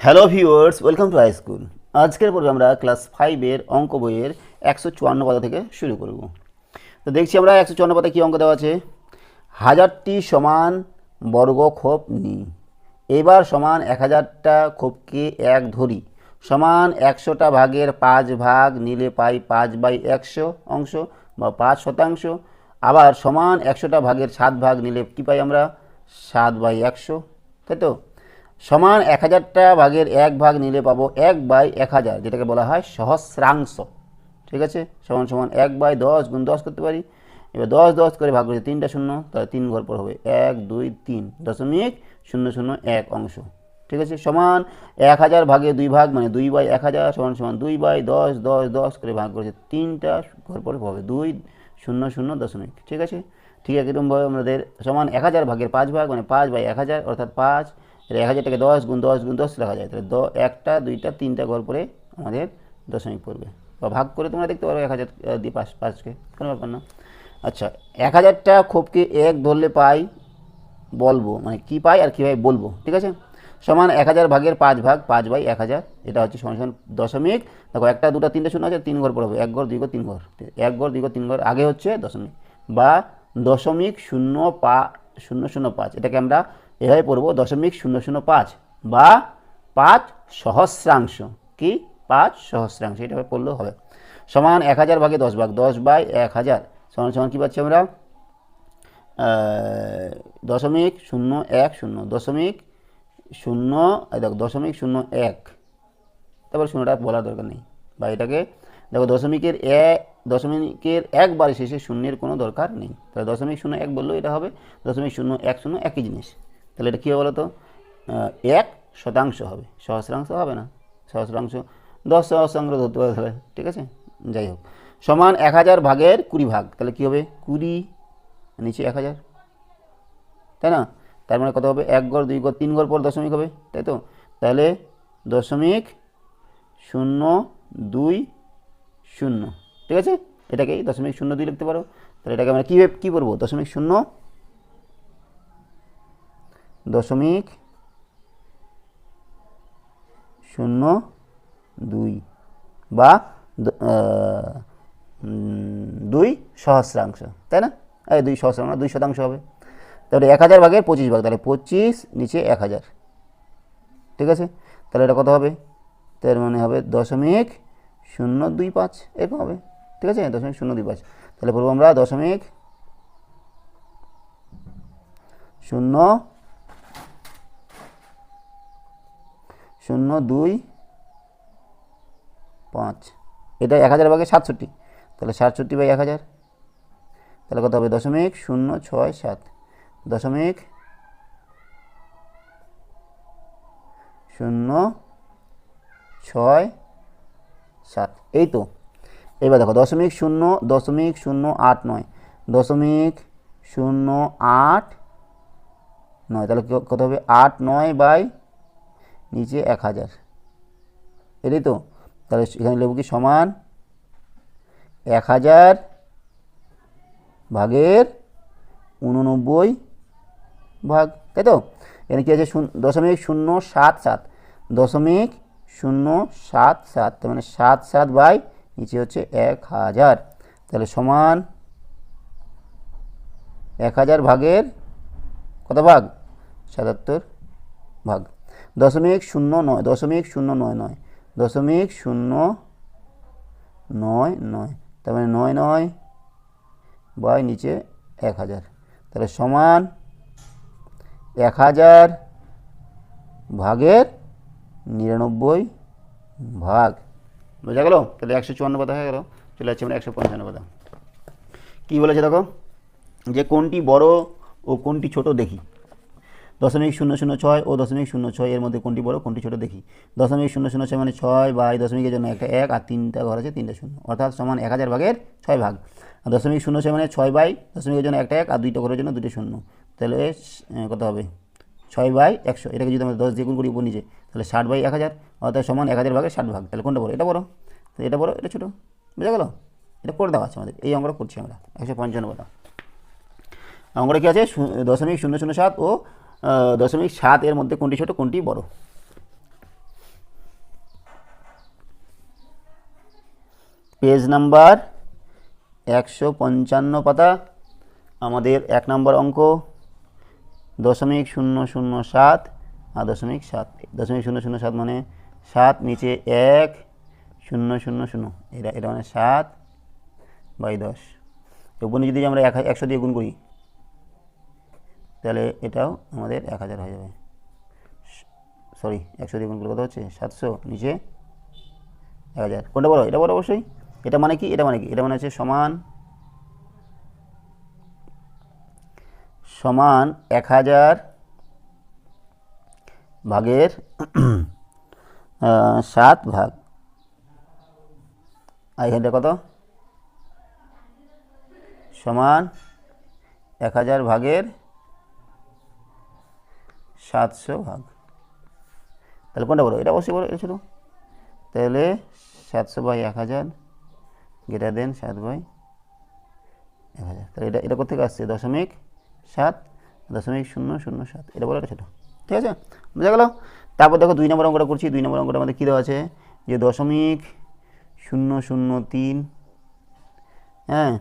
Hello viewers welcome to high school আজকের পর্বে আমরা ক্লাস ফাইভের অঙ্ক বইয়ের একশো চুয়ান্ন পাতা থেকে শুরু করব। তো দেখছি আমরা একশো চুয়ান্ন পাতা কী অঙ্ক দেওয়া আছে? হাজারটি সমান বর্গ খোপ নি। এবার সমান এক হাজারটা খোপকে এক ধরি। সমান একশোটা ভাগের পাঁচ ভাগ নিলে পাই পাঁচ বাই একশো অংশ বা পাঁচ শতাংশ। আবার সমান একশোটা ভাগের সাত ভাগ নিলে কী পাই আমরা? সাত বাই একশো। তাই তো? সমান এক হাজারটা ভাগের এক ভাগ নিলে পাবো এক বাই এক হাজার, যেটাকে বলা হয় সহস্রাংশ। ঠিক আছে? সমান সমান এক বাই দশ গুণ দশ করতে পারি। এবার দশ দশ করে ভাগ করেছে, তিনটা শূন্য, তাহলে তিন ঘর পর হবে এক, দুই, তিন, দশমিক শূন্য শূন্য এক অংশ। ঠিক আছে? সমান এক হাজার ভাগে দুই ভাগ মানে দুই বাই এক হাজার, সমান সমান দুই বাই দশ দশ দশ করে ভাগ করেছে, তিনটা ঘর পর হবে দুই, শূন্য শূন্য দশমিক। ঠিক আছে? ঠিক আছে এরকমভাবে আমাদের সমান এক হাজার ভাগের পাঁচ ভাগ মানে পাঁচ বাই এক হাজার, অর্থাৎ পাঁচ এটা এক হাজারটাকে দশ গুণ দশ গুণ দশ লেখা যায়। তাহলে দ একটা, দুইটা, তিনটা ঘর পরে আমাদের দশমিক পড়বে। বা ভাগ করে তোমরা দেখতে পারো এক হাজার দিয়ে পাঁচ, পাঁচকে। কোনো ব্যাপার না। আচ্ছা এক হাজারটা খোপকে এক ধরলে পাই বলব মানে কী পাই আর কীভাবে বলব, ঠিক আছে? সমান এক হাজার ভাগের পাঁচ ভাগ, পাঁচ বাই এক হাজার, এটা হচ্ছে সমান সমান দশমিক। দেখো, একটা, দুটা, তিনটে শূন্য আছে, তিন ঘর পড়বে এক ঘর দুই ঘর তিন ঘর এক ঘর দুই ঘর তিন ঘর আগে হচ্ছে দশমিক। বা দশমিক শূন্য পা শূন্য শূন্য পাঁচ, এটাকে আমরা এভাবে পড়ব দশমিক শূন্য শূন্য পাঁচ বা পাঁচ সহস্রাংশ। কি? পাঁচ সহস্রাংশ এটাভাবে পড়লেও হবে। সমান এক হাজার ভাগে দশ ভাগ দশ বাই এক হাজার। সমান সমান কী পাচ্ছি আমরা? দশমিক শূন্য এক শূন্য, দশমিক শূন্য দেখো, দশমিক শূন্য এক। তারপর শূন্যটা বলার দরকার নেই। বা এটাকে, দেখো, দশমিকের এ, দশমিকের একবারে শেষে শূন্যের কোনো দরকার নেই। তাহলে দশমিক শূন্য এক বললেও এটা হবে, দশমিক শূন্য এক শূন্য একই জিনিস। তাহলে এটা কী হবে বলো তো এক শতাংশ হবে। সহস্রাংশ হবে না। সহস্রাংশ, দশ সহস্রাংশ ধরতে পারে তাহলে, ঠিক আছে? যাই হোক। সমান এক হাজার ভাগের কুড়ি ভাগ, তাহলে কী হবে? কুড়ি, নিচে এক হাজার। তাই না? তার মানে কত হবে? এক গড়, দুই গড়, তিন গড় পর দশমিক হবে, তাই তো? তাহলে দশমিক শূন্য, দুই, শূন্য, ঠিক আছে? এটাকেই দশমিক শূন্য দুই লিখতে পারো। তাহলে এটাকে আমরা কী কী করব দশমিক শূন্য দশমিক শূন্য দুই বা দুই সহস্রাংশ, তাই না? এই দুই সহস্রাংশ দুই শতাংশ হবে। তাহলে এক হাজার ভাগের পঁচিশ ভাগ, তাহলে পঁচিশ নিচে এক হাজার। ঠিক আছে? তাহলে এটা কত হবে? তার মানে হবে দশমিক শূন্য দুই পাঁচ, এরকম হবে। ঠিক আছে? দশমিক শূন্য দুই পাঁচ। তাহলে বলব আমরা দশমিক শূন্য শূন্য দুই পাঁচ। এটা এক হাজার ভাগে সাতষট্টি। তাহলে সাতষট্টি বাই এক হাজার। তাহলে কত হবে? দশমিক শূন্য ছয় সাত। দশমিক শূন্য ছয় সাত। এই তো। এবার দেখো, দশমিক শূন্য দশমিক শূন্য আট নয়। দশমিক শূন্য আট নয়। তাহলে কত হবে? আট নয় বাই নিচে এক হাজার। এটাই তো? তাহলে এখানে লিখব কি? সমান এক হাজার ভাগের উননব্বই ভাগ, তাই তো? এখানে কী আছে? দশমিক শূন্য সাত সাত। দশমিক শূন্য সাত সাত, তার মানে সাত সাত বাই নিচে হচ্ছে এক হাজার। তাহলে সমান এক হাজার ভাগের কত ভাগ? সাতাত্তর ভাগ। দশমিক শূন্য নয়, দশমিক শূন্য নয় নয়, দশমিক শূন্য নয় নয়। তার মানে নয় নয় বাই নিচে এক হাজার। তাহলে সমান এক হাজার ভাগের নিরানব্বই ভাগ। বোঝা গেল? তাহলে একশো চুয়ান্ন পাতা হয়ে গেল। চলে যাচ্ছে আমরা একশো পঞ্চান্ন পাতা। কী বলেছে দেখো? যে কোনটি বড় ও কোনটি ছোট দেখি। দশমিক শূন্য শূন্য ছয় ও দশমিক শূন্য ছয় এর মধ্যে কোনটি বড়, কোনটি ছোট দেখি। দশমিক শূন্য শূন্য ছয় মানে ছয় বাই দশমিকের জন্য একটা এক আর তিনটা ঘর আছে, তিনটা শূন্য। অর্থাৎ সমান এক হাজার ভাগের ছয় ভাগ। আর দশমিক শূন্য ছয় মানে ছয় বাই দশমিকের জন্য একটা এক আর দুইটা ঘরের জন্য দুটো শূন্য। তাহলে কত হবে? ছয় বাই একশো। এটাকে যদি আমরা দশ দিয়ে গুণ করি উপর নিচে, তাহলে ষাট বাই এক হাজার। অর্থাৎ সমান এক হাজার ভাগের ষাট ভাগ। তাহলে কোনটা বড়? এটা বড়। এটা বড়, এটা ছোটো। বুঝা গেল? এটা করে দেওয়া আছে আমাদের। এই অঙ্কটা করছি আমরা। একশো পঞ্চান্ন পাতা অঙ্কটা কী আছে? দশমিক শূন্য শূন্য সাত ও দশমিক সাত এর মধ্যে কোনটি ছোট, কোনটি বড়? পেজ নাম্বার একশো পঞ্চান্ন পাতা, আমাদের এক নম্বর অঙ্ক, দশমিক শূন্য শূন্য সাত আর দশমিক সাত। দশমিক শূন্য শূন্য সাত মানে সাত নিচে এক, শূন্য শূন্য শূন্য। এটা এটা মানে সাত বাই দশ। উপরে যদি আমরা একশো দিয়ে গুণ করি তাহলে এটাও আমাদের এক হাজার হয়ে যাবে। সরি একশো দিয়ে গুণ কত হচ্ছে? সাতশো, নিচে এক হাজার। কোনটা বড় এটা বড় অবশ্যই। এটা মানে কি? এটা মানে কি? এটা মানে হচ্ছে সমান সমান এক হাজার ভাগের সাত ভাগ। আর এখানটা কত? সমান এক হাজার ভাগের সাতশো ভাগ। তাহলে কোনটা বলো? এটা অবশ্যই বলো, এটা ছোটো তাহলে সাতশো বাই এক হাজার গ্রেটার দেন সাত বাই এক হাজার। তাহলে এটা এটা কোথেকে আসছে? দশমিক সাত, দশমিক শূন্য শূন্য সাত। এটা বলো, এটা ছোটো। ঠিক আছে? বোঝা গেল? তারপর দেখো দুই নম্বর অঙ্কটা করছি। দুই নম্বর অঙ্কটা আমাদের কী দেওয়া আছে? যে দশমিক শূন্য শূন্য তিন হ্যাঁ?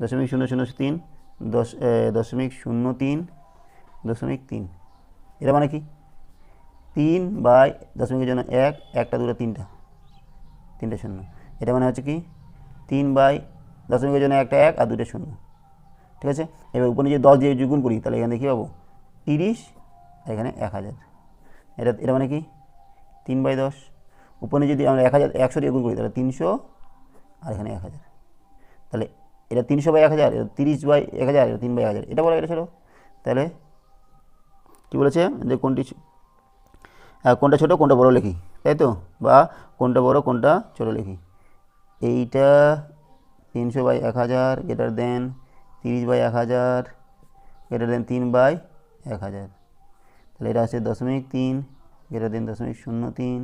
দশমিক শূন্য শূন্য তিন, দশ দশমিক শূন্য তিন, দশমিক তিন। এটা মানে কি? তিন বাই দশমিকের জন্য এক, একটা দুটো তিনটা। তিনটে শূন্য। এটা মানে হচ্ছে কি? তিন বাই দশমিকের জন্য একটা এক আর দুটো শূন্য। ঠিক আছে? এবার উপরে যে দশ দিয়ে গুণ করি, তাহলে এখানে কী পাবো? তিরিশ আর এখানে এক হাজার। এটা এটা মানে কি? তিন বাই দশ। উপরে যদি আমরা এক হাজার, একশো দিয়ে গুণ করি, তাহলে তিনশো আর এখানে এক হাজার। তাহলে এটা তিনশো বাই এক হাজার, এটা তিরিশ বাই এক হাজার, এটা তিন বাই এক হাজার। এটা বলো, এটা ছিল তাহলে কী বলেছে? যে কোনটি কোনটা ছোটো, কোনটা বড় লিখি। তাই তো? বা কোনটা বড়, কোনটা ছোটো লিখি। এইটা তিনশো বাই এক হাজার গ্রেটার দেন তিরিশ বাই এক হাজার গ্রেটার দেন তিন বাই এক হাজার। তাহলে এটা আছে দশমিক তিন গ্রেটার দেন দশমিক শূন্য তিন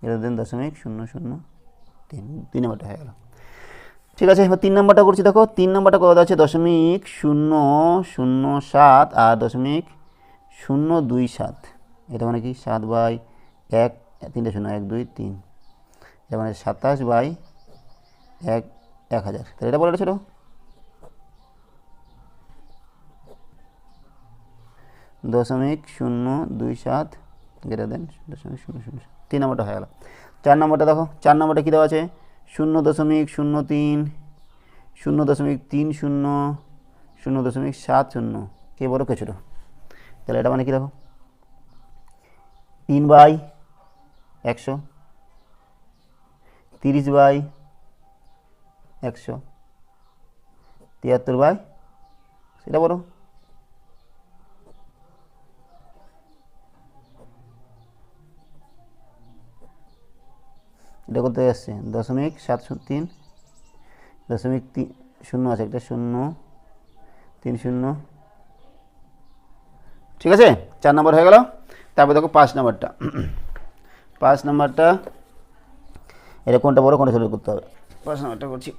গ্রেটার দেন দশমিক শূন্য শূন্য তিন। তিন নম্বরটা হয়ে গেল। ঠিক আছে, এবার তিন নম্বরটা করছি। দেখো, তিন নম্বরটা কত আছে? দশমিক শূন্য শূন্য সাত আর দশমিক শূন্য দুই সাত। এটা মানে কি? সাত বাই এক, তিনটে শূন্য, এক, দুই, তিন। এটা মানে সাতাশ বাই এক এক হাজার। তাহলে এটা বলে ছিল? দশমিক শূন্য দুই সাত গ্রেটার দেন দশমিক শূন্য শূন্য। তিন নম্বরটা হয়ে গেল। চার নম্বরটা দেখো। চার নম্বরটা কী দেওয়া আছে? শূন্য দশমিক শূন্য তিন, শূন্য দশমিক তিন শূন্য শূন্য দশমিক সাত শূন্য। কে বড়, কে ছোটো? তাহলে এটা মানে কী দেখো? তিন বাই একশো, তিরিশ বাই একশো, তিয়াত্তর বাই সেটা বলো। এটা করতে আসছে? দশমিক সাত তিন, দশমিক তিন, শূন্য আছে, একটা শূন্য, তিন শূন্য ঠিক আছে? চার নম্বর হয়ে গেল। তারপর দেখো পাঁচ নম্বরটা। পাঁচ নম্বরটা, এটা কোনটা বড়, কোনটা ছোটো করতে হবে? পাঁচ নম্বরটা করছি।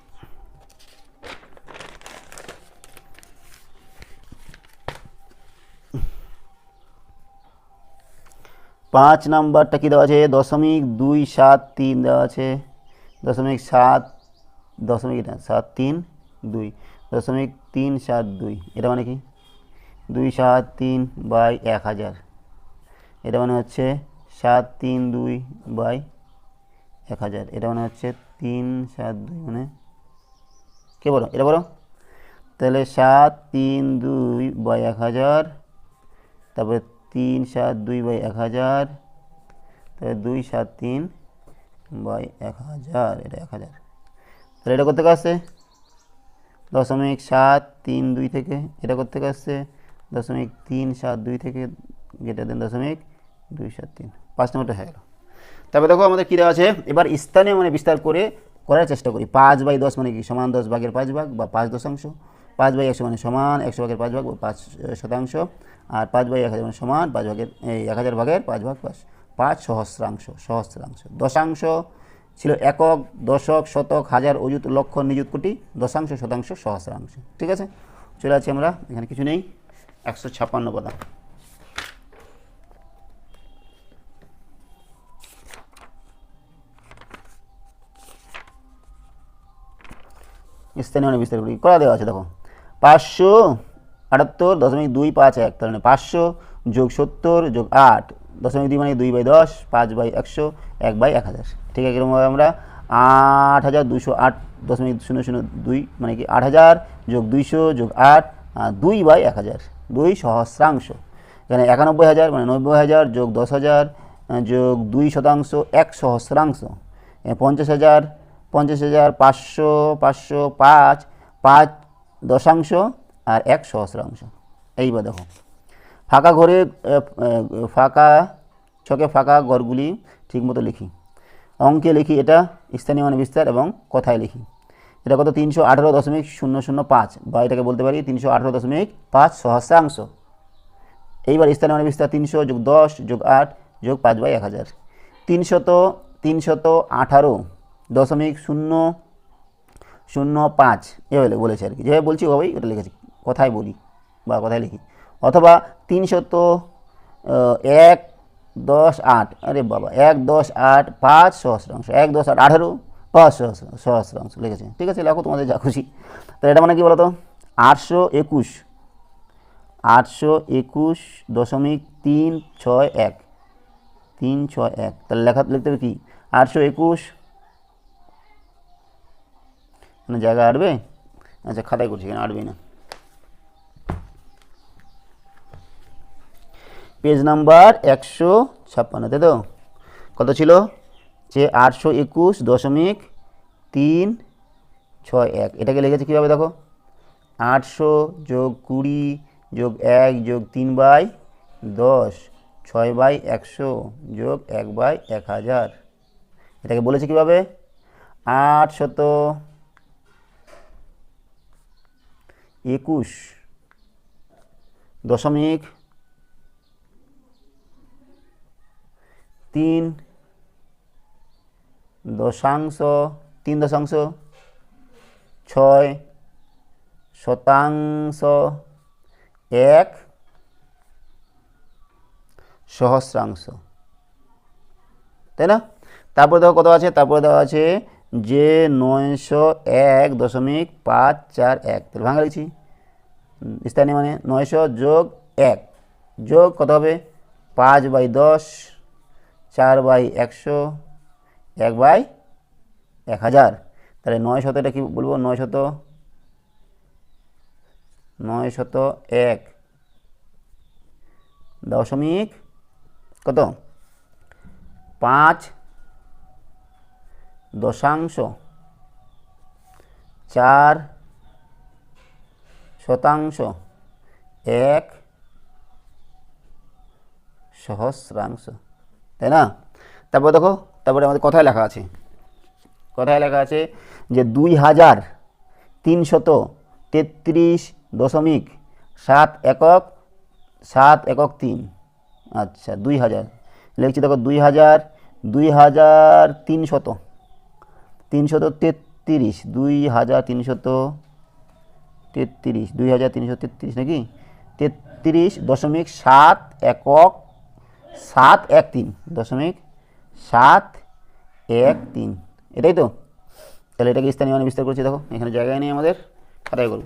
পাঁচ নাম্বারটা কী দেওয়া আছে? দশমিক দুই সাত তিন দেওয়া আছে। দশমিক সাত দশমিক সাত তিন দুই। দশমিক তিন সাত দুই, এটা মানে কি? দুই সাত তিন বাই এক হাজার। এটা মানে হচ্ছে সাত তিন দুই বাই এক হাজার। এটা মানে হচ্ছে তিন সাত দুই মানে কে বলো? এটা বলো। তাহলে সাত তিন দুই বাই এক হাজার, তারপরে তিন সাত দুই বাই এক হাজার তাহলে দুই সাত তিন বাই এক হাজার, এটা এক হাজার। তাহলে এটা করতে আসছে? দশমিক সাত তিন দুই থেকে এটা করতে আসছে? দশমিক তিন সাত দুই থেকে যেটা দেন দশমিক দুই সাত তিন। পাঁচ নম্বরটা হয়ে গেল। তারপরে দেখো আমাদের কী দেওয়া আছে? এবার স্থানীয় মানে বিস্তার করে করার চেষ্টা করি। পাঁচ বাই দশ মানে কি? সমান দশ ভাগের পাঁচ ভাগ বা পাঁচ দশাংশ। পাঁচ বাই একশো মানে সমান একশো ভাগের পাঁচ ভাগ বা পাঁচ শতাংশ। আর পাঁচ বাই এক হাজার মানে সমান পাঁচ ভাগের, এই এক হাজার ভাগের পাঁচ ভাগ পাঁচ পাঁচ সহস্রাংশ সহস্রাংশ। দশাংশ ছিল একক, দশক, শতক, হাজার, অযুত, লক্ষ, নিযুত, কোটি, দশাংশ, শতাংশ, সহস্রাংশ। ঠিক আছে? চলে আছি আমরা। এখানে কিছু নেই। একশো ছাপ্পান্ন পদা স্থানীয় মানে বিস্তার করি দেওয়া আছে, দেখো। পাঁচশো আটাত্তর দশমিক দুই পাঁচ এক, তার মানে পাঁচশো যোগ সত্তর যোগ আট, দশমিক দুই মানে দুই বাই দশ, পাঁচ বাই একশো, এক বাই এক হাজার। ঠিক আছে এরকমভাবে আমরা আট হাজার দুশো আট দশমিক শূন্য শূন্য দুই মানে কি আট হাজার যোগ দুইশো যোগ আট দুই বাই এক হাজার। দুই সহস্রাংশ। এখানে একানব্বই হাজার মানে নব্বই হাজার যোগ দশ হাজার যোগ দুই শতাংশ, এক সহস্রাংশ। পঞ্চাশ হাজার পঞ্চাশ হাজার পাঁচশো পাঁচশো পাঁচ পাঁচ দশাংশ আর এক সহস্রাংশ। এইবার দেখো। ফাঁকা ঘরে ফাঁকা, ছকে ফাঁকা ঘরগুলি ঠিকমতো লিখি। অঙ্কে লিখি এটা, স্থানীয় মানে বিস্তার এবং কথায় লিখি। এটা কত? তিনশো আঠেরো দশমিক শূন্য শূন্য পাঁচ। বা এটাকে বলতে পারি তিনশো আঠেরো দশমিক পাঁচ সহস্রাংশ। এইবার স্থানীয় মানে বিস্তার তিনশো যোগ দশ যোগ আট যোগ পাঁচ বাই এক হাজার। তিনশত তিনশত আঠারো দশমিক শূন্য শূন্য পাঁচ। এভাবে বলেছে আর কি। যেভাবে বলছি ওভাবেই ওটা লিখেছি। কথায় বলি বা কথায় লিখি। অথবা তিনশত এক দশ আট। আরে বাবা, এক দশ আট পাঁচ সহস্রাংশ। এক দশ আট আঠেরো সহস্র সহস্রাংশ লিখেছে। ঠিক আছে, লেখো, তোমাদের যা খুশি। তো এটা মানে কি বলতো? আটশো একুশ। আটশো একুশ দশমিক তিন ছয় এক। তিন ছয় এক। তাহলে লেখা, লিখতে হবে কি? আটশো একুশ। মানে জায়গা আটবে? আচ্ছা খাতায় করছি কেন আটবে না। পেজ নাম্বার একশো ছাপ্পান্ন, তাই তো? কত ছিল? যে আটশো একুশ দশমিক তিন ছয় এক। এটাকে লেগেছে কীভাবে দেখো? আটশো যোগ কুড়ি যোগ এক যোগ তিন বাই দশ, ছয় বাই একশো যোগ এক বাই এক হাজার। এটাকে বলেছে কীভাবে? আটশত একুশ দশমিক তিন দশাংশ, তিন দশাংশ, ছয় শতাংশ, এক সহস্রাংশ। তাই না? তারপরে দেখো কত আছে? তারপরে দেওয়া আছে যে নয়শো এক দশমিক পাঁচ চার এক। তাহলে ভাঙা লিখছি। স্থানীয় মানে নয়শো যোগ এক। যোগ কত হবে? পাঁচ বাই দশ, চার বাই একশো এক বাই এক হাজার। তাহলে নয় শত এটা কি বলব? নয় শত নয় শত এক দশমিক কত? পাঁচ দশাংশ চার শতাংশ এক সহস্রাংশ। তাই না? তারপর দেখো তারপরে আমাদের কথায় লেখা আছে। কথায় লেখা আছে যে দুই হাজার তিনশত তেত্রিশ দশমিক সাত একক সাত একক তিন। আচ্ছা দুই হাজার। লিখছি দেখো, দুই হাজার দুই হাজার তিনশত। তিনশত তেত্রিশ, দুই হাজার তিনশত তেত্রিশ, দুই হাজার তিনশো তেত্রিশ নাকি? তেত্রিশ দশমিক সাত একক, সাত এক তিন, দশমিক সাত, এক, তিন। এটাই তো? তাহলে এটাকে স্থানীয় মানে বিস্তার করছি, দেখো। এখানে জায়গায় নেই আমাদের। খাতায় করব।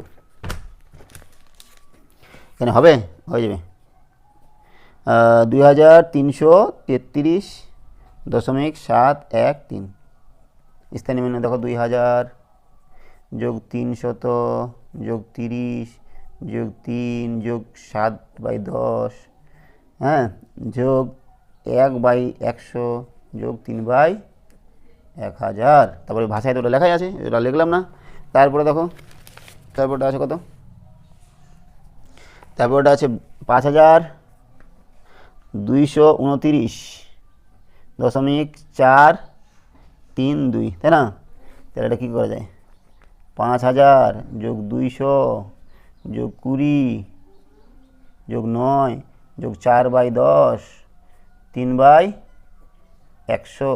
এখানে হবে? হয়ে যাবে। দুই হাজার তিনশো তেত্রিশ দশমিক সাত এক তিন। স্থানীয় মানে দেখো, দুই হাজার যোগ তিনশত যোগ তিরিশ যোগ তিন যোগ সাত বাই দশ। হ্যাঁ? যোগ এক বাই একশো যোগ তিন বাই এক হাজার। তারপরে ভাষায় তো ওটা লেখাই আছে, ওটা লিখলাম না। তারপরে দেখো, তারপরটা আছে কত? তারপরটা আছে পাঁচ হাজার দুইশো উনতিরিশ দশমিক চার তিন দুই, তাই না? তাহলে এটা কী করা যায়? পাঁচ হাজার যোগ দুইশো যোগ কুড়ি যোগ নয় যোগ চার বাই দশ তিন বাই একশো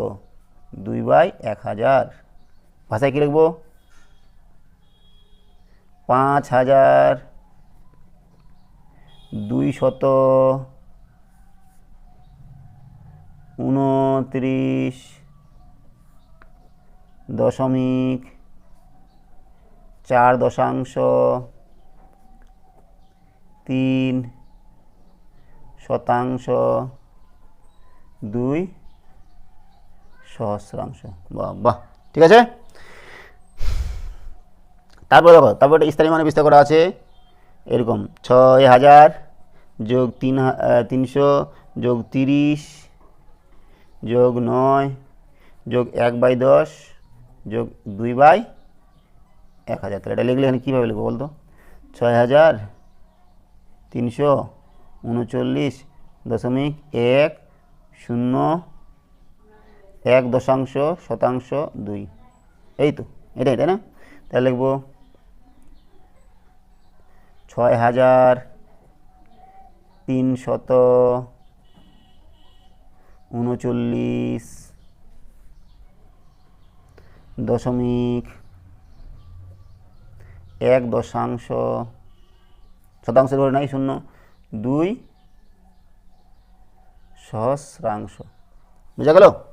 দুই বাই এক হাজার। ভাষায় কী লিখব? পাঁচ হাজার দুই শত উনত্রিশ দশমিক চার দশাংশ তিন শতাংশ দুই সহস্রাংশ। বাহ বাহ ঠিক আছে? তারপরে দেখো, তারপরে একটা স্থানীয় মানে বিস্তার করা আছে। এরকম, ছয় হাজার যোগ তিন তিনশো যোগ তিরিশ যোগ নয় যোগ এক বাই দশ যোগ দুই বাই এক হাজার। তাহলে এটা লিখলে এখানে কীভাবে লিখব বলতো? ছয় হাজার তিনশো উনচল্লিশ দশমিক এক শূন্য এক দশাংশ শতাংশ দুই। এই তো, এটাই, তাই না? তাহলে লিখব ছয় হাজার তিনশত উনচল্লিশ দশমিক এক দশাংশ শতাংশের ধরে নাই, শূন্য। দুই সহস্রাংশ। বুঝা গেল?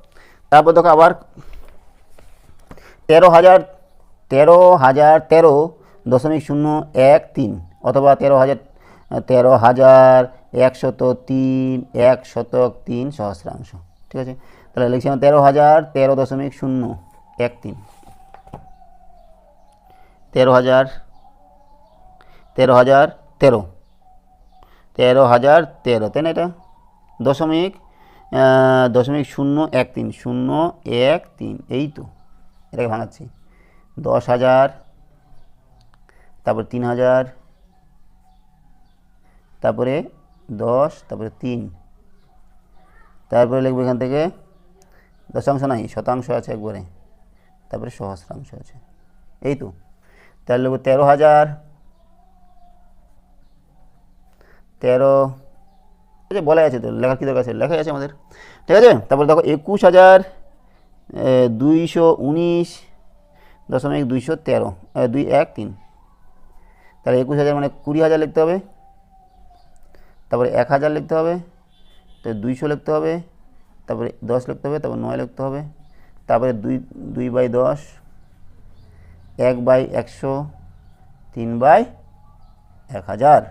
তারপর দেখো আবার তেরো হাজার তেরো হাজার তেরো দশমিক শূন্য এক তিন, অথবা তেরো হাজার তেরো হাজার একশত তিন, এক শতক তিন সহস্রাংশ। ঠিক আছে? তাহলে লিখছি আমরা তেরো হাজার, তেরো দশমিক শূন্য এক তিন। তেরো হাজার তেরো হাজার তেরো। তেরো হাজার তেরো, তাই না এটা? দশমিক দশমিক শূন্য এক তিন, শূন্য এক তিন, এই তো, এটাকে ভাঙাচ্ছি। দশ হাজার, তারপর তিন হাজার, তারপরে দশ, তারপরে তিন, তারপরে লিখব এখান থেকে, দশাংশ নাই, শতাংশ আছে একবারে, তারপরে সহস্রাংশ আছে, এই তো, তাহলে লিখব তেরো হাজার, তেরো যে বলা আছে তো, লেখার কী দরকার আছে? লেখাই আছে আমাদের। ঠিক আছে? তারপর দেখো, একুশ হাজার দুইশো উনিশ দশমিক দুইশো তেরো দুই, এক, তিন। তাহলে একুশ হাজার মানে কুড়ি হাজার লিখতে হবে। তারপরে এক হাজার লিখতে হবে। তো দুইশো লিখতে হবে। তারপরে দশ লিখতে হবে, তারপর নয় লিখতে হবে। তারপরে দুই দুই বাই দশ, এক বাই একশো, তিন বাই এক হাজার।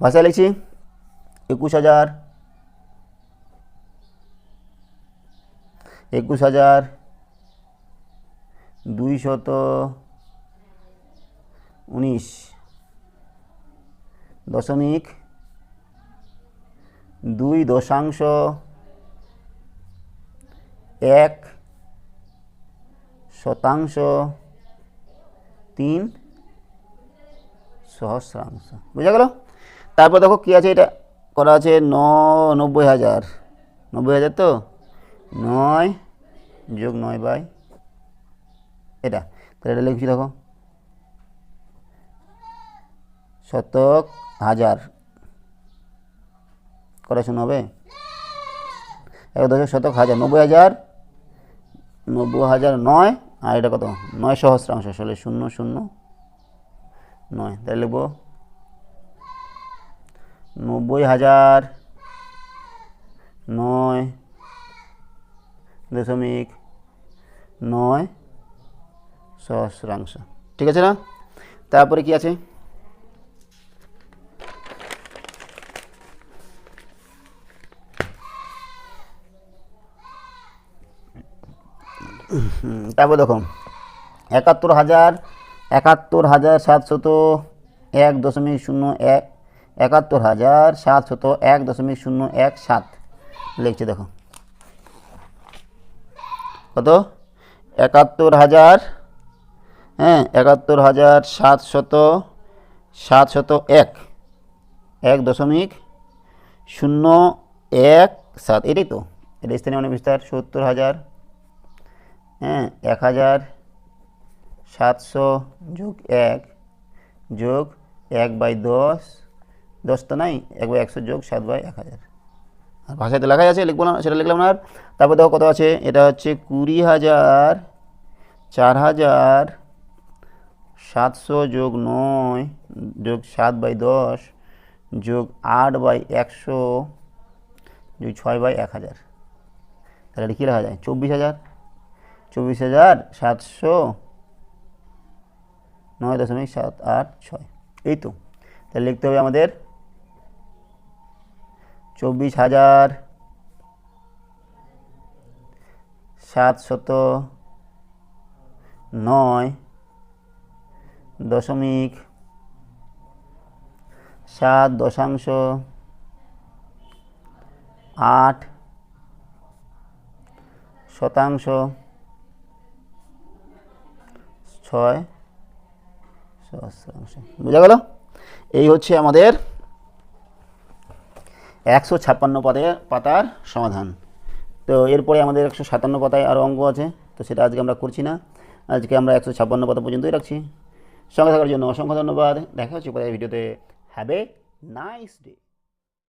ভাষায় লিখছি। একুশ হাজার। একুশ হাজার। দুইশত উনিশ। দশমিক দুই দশাংশ এক শতাংশ তিন সহস্রাংশ। বুঝা গেল? তারপর দেখো কী আছে এটা? করা আছে ন, নব্বই হাজার। নব্বই হাজার তো? নয় যোগ নয় বাই এটা। তাহলে এটা লিখছি দেখো। শতক হাজার। কটা শূন্য হবে? এক দশক শতক হাজার, নব্বই হাজার নব্বই হাজার নয়। আর এটা কত? নয় সহস্রাংশ, আসলে শূন্য শূন্য। নয়। তাহলে লিখব নব্বই হাজার, নয় দশমিক নয় সহস্রাংশ। ঠিক আছে না? তারপরে কি আছে? তারপর দেখো, একাত্তর হাজার একাত্তর হাজার সাতশত এক দশমিক শূন্য এক একাত্তর হাজার সাতশত এক দশমিক শূন্য এক সাত। লিখছে, দেখো। কত? একাত্তর হাজার হ্যাঁ একাত্তর হাজার সাতশত সাতশত এক। এক দশমিক শূন্য এক সাত। এটাই তো। এটা স্থানীয় মানে বিস্তার, সত্তর হাজার হ্যাঁ এক হাজার সাতশো যোগ এক যোগ এক বাই দশ দশ তো নাই, এক বাই একশো যোগ সাত বাই এক হাজার। আর ভাষায় তো লেখাই আছে, লিখব না, সেটা লিখলাম না আর। তারপর দেখো কত আছে, এটা হচ্ছে কুড়ি হাজার চার হাজার সাতশো যোগ নয় যোগ সাত বাই দশ যোগ আট বাই একশো যোগ ছয় বাই এক হাজার। তাহলে কী লেখা যায়? চব্বিশ হাজার। চব্বিশ হাজার সাতশো নয় দশমিক সাত আট ছয়। এই তো। তাহলে লিখতে হবে আমাদের চব্বিশ হাজার সাতশত নয় দশমিক সাত দশাংশ আট শতাংশ ছয় সহস্রাংশ বোঝা গেল? এই হচ্ছে আমাদের একশো ছাপ্পান্ন পাতায় পাতার সমাধান। তো এরপরে আমাদের একশো সাতান্ন পাতায় আরও অঙ্গ আছে, তো সেটা আজকে আমরা করছি না। আজকে আমরা একশো ছাপ্পান্ন পাতা পর্যন্তই রাখছি। সঙ্গে থাকার জন্য অসংখ্য ধন্যবাদ। দেখা হচ্ছে পরে ভিডিওতে। Have a nice day